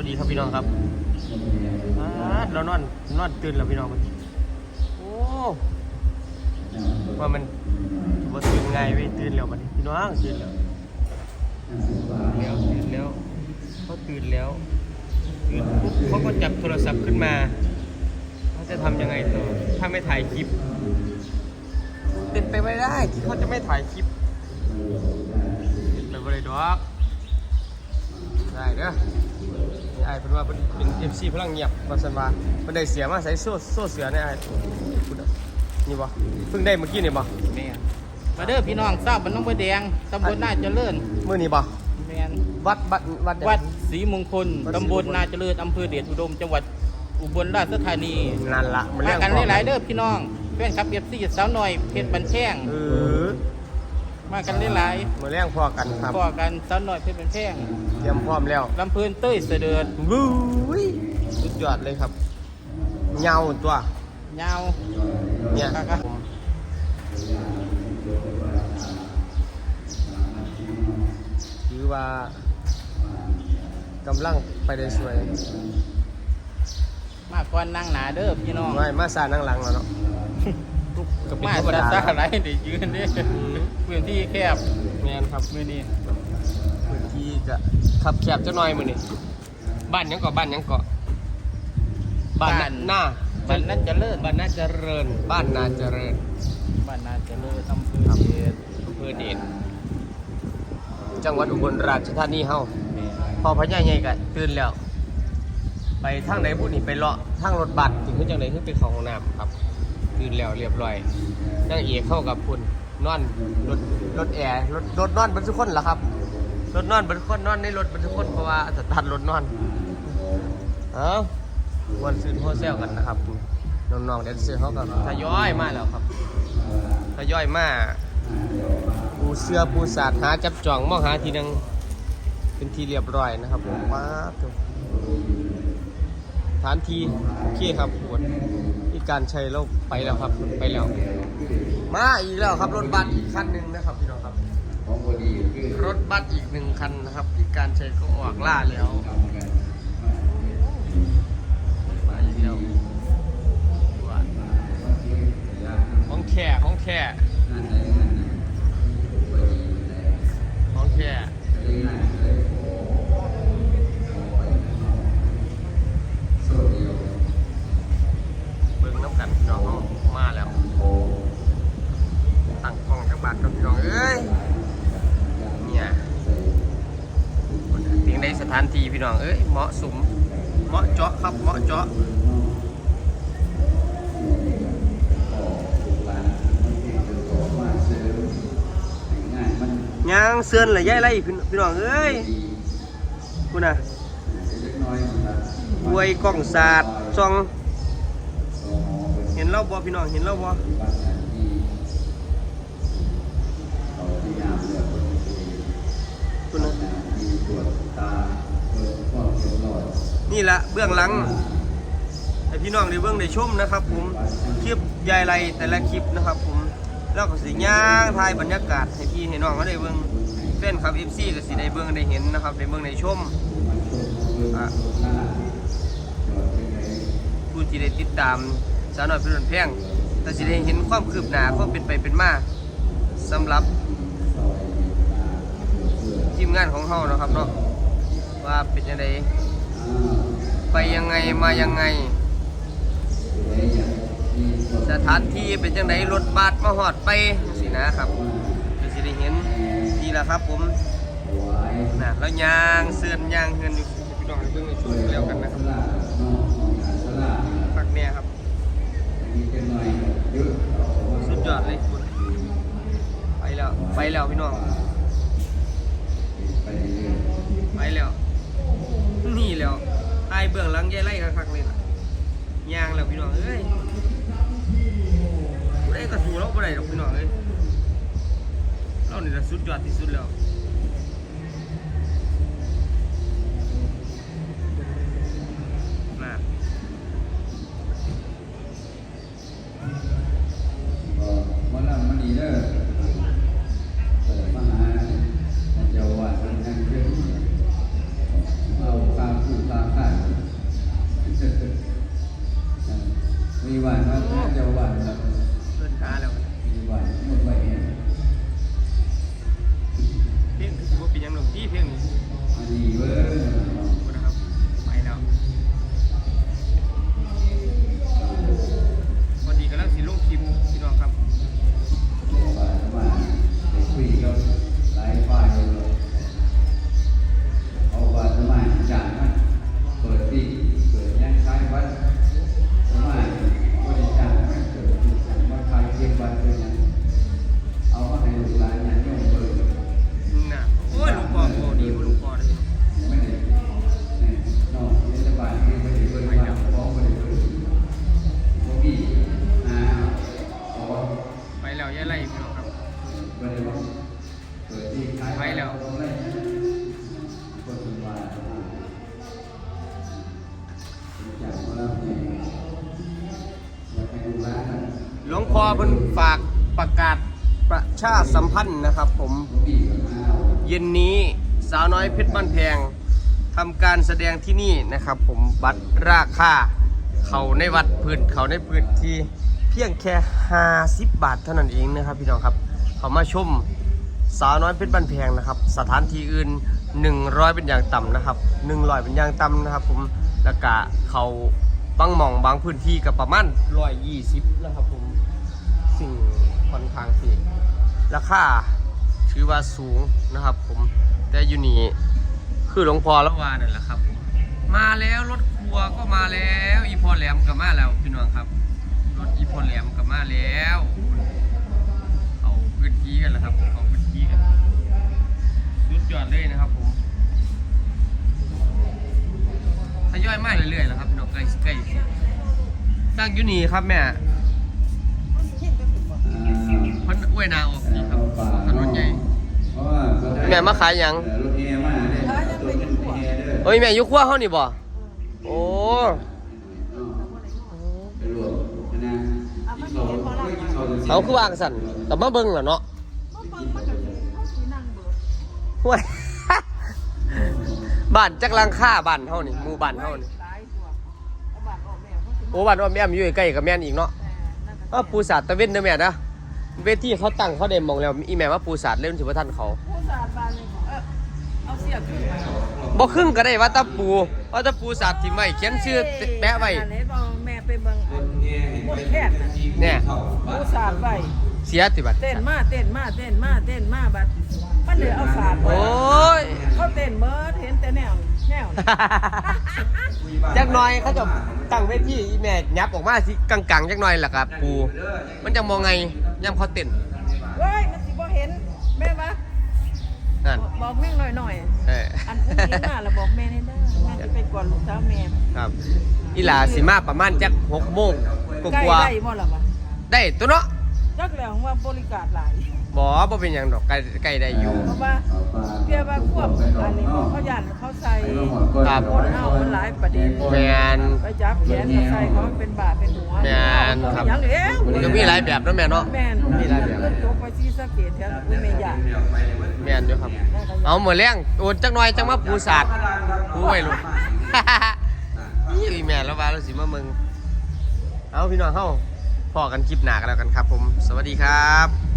วัสดีครับพี่น้องครับอ่าเรานอนนอนตื่นแล้วพี่น้องมันโอ้ว่ามันว่าตื่นไงไปตื่นแล้วมันพี่น้องตื่นแล้วแล้วตื่นแล้วเขาตื่นแล้วตื่นปุ๊บเขาก็จับโทรศัพท์ขึ้นมาเขาจะทำยังไงต่อถ้าไม่ถ่ายคลิปเป็นไปไม่ได้ที่เขาจะไม่ถ่ายคลิปเป็นไปไม่ได้ดอกได้เด้อนี่ ไอ้เป็นว่าเป็นเป็นเอฟซีพลังเงียบมาสันว่าเป็นได้เสียมาใส่โซ่โซ่เสือเนี่ยไอ้พูดอะนี่บ่เพิ่งได้เมื่อกี้นี่บ่แม่นมาเด้อพี่น้องทราบมันน้องบัวแดงตำบลนาเจริญมื่อนี้บ่แมนวัดวัดวัดใวัดศรีมงคลวัดศรีมงคลตำบลนาเจริญอำเภอเดชอุดมจังหวัดอุบลราชธานีนั่นละมันมาเรื่องกันของหลายๆเด้อพี่น้องแฟนคลับเอฟซีสาวหน่อยเพชรบันแท่งเออ มากันหลายมาเรื่องพอกันครับๆพอกันสาวหน่อยเพชรบันแท่งเตรียมพร้อมแล้วลำเพลินเต้ยเสด็จวู้ยสุดยอดเลยครับเงาตัวยาว เนี่ยครับถือว่ากำลังไปได้สวยมาก่อนนั่งหนาเด้อพี่น้องไม่มาซานั่งหลังแล้วเนาะ ก็เป็นมาธรรมซาดาซาอะไรได้ยืนเด้พื้นที่แคบแมนครับมือนี้พื้นที่ก็ขับแคบจะหน่อยมือนี่บ้านหยังเกาะบ้านหยังเกาะบ้านหน้าบ้านนาเจริญบ้านนาเจริญบ้านนาเจริญบ้านนาเจริญอำเภอเดชอำเภอเดชจังหวัดอุบลราชธานีเฮาแม่นพอพญาใหญ่ก็ตื่นแล้ว ไปทางไหนพูดนี่ไปเลาะทางรถบัสถึงขึ้นจังไหนขึ้นไปเของห้องน้ำครับ ตื่นแล้วเรียบร้อยนางเอกเข้ากับคุณนอนรถรถแอร์รถรถนอนบรรทุกคนเหรอครับรถนอนบรรทุกคนนอนในรถบรรทุกคนเพราะว่าสตาร์ทรถนอนเอ้าวันซื้อโฮเซลกันนะครับน้องๆแดนเซอร์เขาก็ทยอยมาแล้วครับทยอยมาปูเสื้อปูสาดหาจับจองมองหาทีนังเป็นทีเรียบร้อยนะครับผมว้าวฐานทีโอเคครับปวด การใช้เราไปแล้วครับ ไปแล้ว มาอีกแล้วครับรถบัสอีกคันหนึ่งนะครับพี่น้องครับรถบัสอีกหนึ่งคันนะครับที่การใช้ก็ออกล่าแล้ว พี่น้องเอ้ยเหมาะสมเหมาะเจาะครับเหมาะเจาะยางเสือนเลยย่ายไรพี่พี่น้องเอ้ยคุณน่ะอวยกล้องสาดซอง เห็นเราบ่พี่น้องเห็นเราบ่คุณนะ นี่ละเบื้องหลังให้พี่น้องได้เบื้องได้ชมนะครับ ผมคลิปยายไรแต่ละคลิปนะครับ ผมแล้วก็สิย่างถ่ายบรรยากาศให้พี่ให้น้องก็ได้เบื้องเต้นครับ FC ก็สิได้เบื้องได้เห็นนะครับได้เบื้องได้ชมอะผู้ที่ได้ติดตามสาวน้อยพื่อนแพงแต่สิได้เห็นความคืบหน้าความเป็นไปเป็นมาสำหรับทีมงานของเฮานะครับเนาะ ว่าเป็นยังไงไปยังไงมายังไง สถานที่เป็นยังไงรถบัสมาหอดไปสินะครับก็สิได้เห็นนี่แหละครับผมนะแล้วยางเสื่อนยางเงินอยู่พี่น้องให้เบิ่งในช่วงแล้วกันนะครับฝักเนี่ยครับสุดยอดเลยคุณไปแล้วไปแล้วพี่น้อง เพิ่นฝากประกาศประชาสัมพันธ์นะครับผม เย็นนี้สาวน้อยเพชรบ้านแพงทำการแสดงที่นี่นะครับ ผมบัตรราคาเขาในวัดพื้นเขาในพื้นที่เพียงแค่50บาทเท่านั้นเองนะครับพี่น้องครับ เขามาชมสาวน้อยเพชรบ้านแพงนะครับ สถานที่อื่น 100 เป็นอย่างต่ำนะครับ100เป็นอย่างต่ำนะครับ ผมแล้วก็เขาบางหม่องบางพื้นที่กับประมาณ120นะครับผม อนข้างที่ราคาถือว่าสูงนะครับ ผมแต่อยู่นี่คือหลวงพ่อละวานั่นแหละครับผมมาแล้วรถครัวก็มาแล้วอีพอแหลมก็มาแล้วพี่น้องครับ รถอีพอแหลมก็มาแล้วเอาพื้นที่กันแล้วครับเอาพื้นที่กันสุดยอดเลยนะครับผมทยอยมาเรื่อยๆแล้วครับพี่น้องใกล้ใกล้ตั้งอยู่นี่ครับแม่ ล้วยนาออกนี่ครับถนนใหญ่แม่มาขายหยังเฮ้ยแม่ยุคว้าเฮานี่บ่โอ้เขาคือว่างสั่นแต่มาเบิ่งล่ะเนาะห่วยบ้านจักลังค่าบ้านเฮานี่หมู่บ้านเฮานี่โอ้บ้านว่าแม่มอยู่ใกล้กับแม่นอีกเนาะว่าปูสาดตะเวนเด้อแม่นะ เวทีเขาตั้งเขาได้มองแล้วอีแม่ว่าปูสาดเล่นสิบ่ทันเขาผู้สาดบานเลยเออเอาเสียขึ้นมาบ่ครึ่งก็ได้ว่าแตะปูว่าแตะปูสาดที่ไม่เขียนชื่อแปะไว้อันนี้บอกแม่ไปเบิ่งรถแอร์เห็นหมไปดแค่น่ะเนี่ยผู้สาดไว้เสียติบัดเต้นมาเต้นมาเต้นมาเต้นมาบัดมันเหลือเอาสาดไว้โอ้ยเขาเต้นเมิดเห็นแต่แนวแนวน่ะจักหน่อยเขาจะตั้งเวทีอีแม่ยับออกมาสิกังๆจักหน่อยล่ะครับปูมันจะมองไง ย่ำเขาเต้นเว้ยมันสิบ่เห็นแม่มานั่นบอกแม่งหน่อยหน่อยเอออันอุ้งยิงมาแล้วบอกแม่ให้ได้แม่จะไปก่อนลูกสาวแม่ครับอีหลาสิมาประมาณจักหกโมงกใกล้ว่าได้บ่ล่ะวะๆได้ตัวเนาะจักแล้วว่าบริการหลาย บ่บ่เป็นหยังดอกใกล้ใกล้ได้อยู่ เพราะว่าเพียว่าควบอันนี้เขายันเขาใส่ครับคนเฮามันหลายประเด็นแมน ไปจับแขนเขาใส่เขาเป็นบาดเป็นหัวแม่นครับอย่างเอ้วมันก็มีหลายแบบเนาะแม่เนาะ แม่นมีหลายแบบ เพิ่นตกไปซีสะเกตแถวอุ้ยแม่ยาแม่นอยู่ครับ เอาหมดแรงโอนจักหน่อยจังมาปูสาดปูไว้ลูกอีแม่แล้วว่าเราสิมาเมืองเอาพี่น้องเฮาพอกันคลิปหน้ากันแล้วกันครับผม สวัสดีครับ